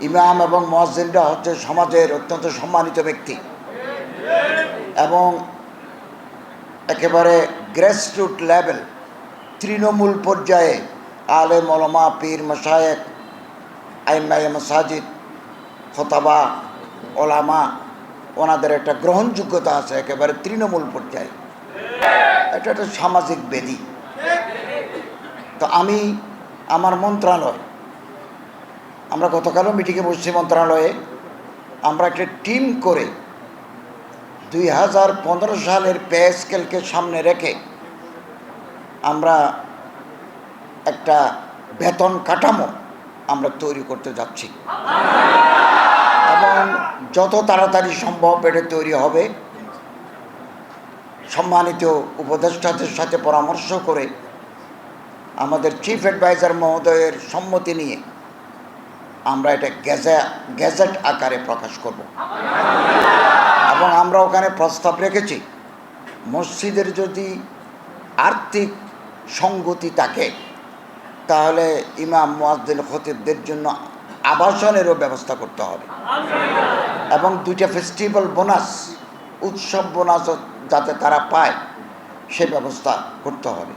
ইমাম এবং মসজিদরা হচ্ছে সমাজের অত্যন্ত সম্মানিত ব্যক্তি। এবং একেবারে গ্রেসরুট লেভেল তৃণমূল পর্যায়ে আলে মলমা পীর মশায়েক আইমাই মসাজিদ, খতাবা, ওলামা, ওনাদের একটা গ্রহণযোগ্যতা আছে একেবারে তৃণমূল পর্যায়ে। এটা একটা সামাজিক বেদি। তো আমি, আমার মন্ত্রণালয় আমরা গতকালও মিটিংয়ে বসছি মন্ত্রণালয়ে। আমরা একটা টিম করে দুই হাজার পনেরো সালের পে সামনে রেখে আমরা একটা বেতন কাঠামো আমরা তৈরি করতে যাচ্ছি। এবং যত তাড়াতাড়ি সম্ভব এটা তৈরি হবে। সম্মানিত উপদেষ্টাদের সাথে পরামর্শ করে আমাদের চিফ অ্যাডভাইজার মহোদয়ের সম্মতি নিয়ে আমরা এটা গ্যাজে গ্যাজেট আকারে প্রকাশ করব। এবং আমরা ওখানে প্রস্তাব রেখেছি, মসজিদের যদি আর্থিক সঙ্গতি থাকে, তাহলে ইমাম মুয়াজ্জিন খতিবদের জন্য আবাসনেরও ব্যবস্থা করতে হবে। এবং দুইটা ফেস্টিভ্যাল বোনাস উৎসব বোনাস যাতে তারা পায়, সে ব্যবস্থা করতে হবে।